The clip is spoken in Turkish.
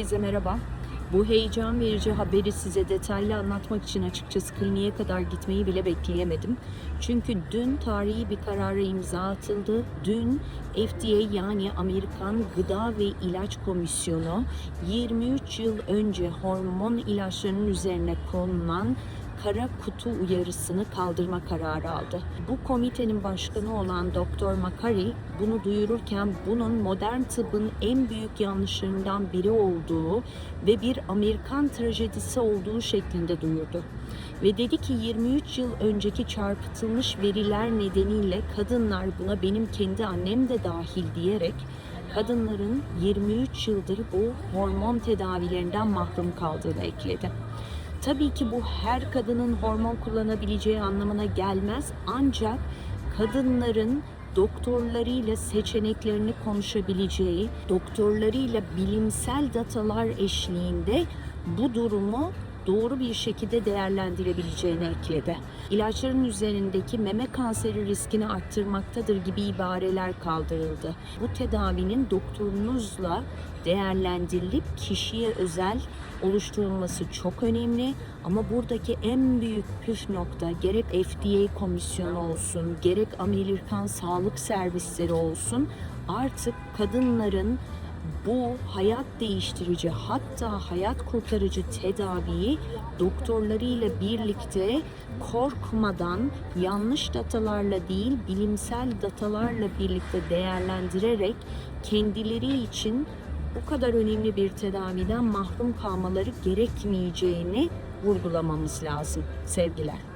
Herkese merhaba. Bu heyecan verici haberi size detaylı anlatmak için açıkçası kliniğe kadar gitmeyi bile bekleyemedim. Çünkü dün tarihi bir karara imza atıldı. Dün FDA yani Amerikan Gıda ve İlaç Komisyonu 23 yıl önce hormon ilaçlarının üzerine konulan kara kutu uyarısını kaldırma kararı aldı. Bu komitenin başkanı olan Doktor Makari bunu duyururken bunun modern tıbbın en büyük yanlışlarından biri olduğu ve bir Amerikan trajedisi olduğu şeklinde duyurdu. Ve dedi ki 23 yıl önceki çarpıtılmış veriler nedeniyle kadınlar buna benim kendi annem de dahil diyerek kadınların 23 yıldır bu hormon tedavilerinden mahrum kaldığını ekledi. Tabii ki bu her kadının hormon kullanabileceği anlamına gelmez ancak kadınların doktorlarıyla seçeneklerini konuşabileceği, doktorlarıyla bilimsel datalar eşliğinde bu durumu doğru bir şekilde değerlendirebileceğini ekledi. İlaçların üzerindeki meme kanseri riskini arttırmaktadır gibi ibareler kaldırıldı. Bu tedavinin doktorunuzla değerlendirilip kişiye özel oluşturulması çok önemli. Ama buradaki en büyük püf nokta gerek FDA komisyonu olsun, gerek Amerikan sağlık servisleri olsun artık kadınların bu hayat değiştirici hatta hayat kurtarıcı tedaviyi doktorlarıyla birlikte korkmadan yanlış datalarla değil bilimsel datalarla birlikte değerlendirerek kendileri için bu kadar önemli bir tedaviden mahrum kalmaları gerekmeyeceğini vurgulamamız lazım. Sevgiler.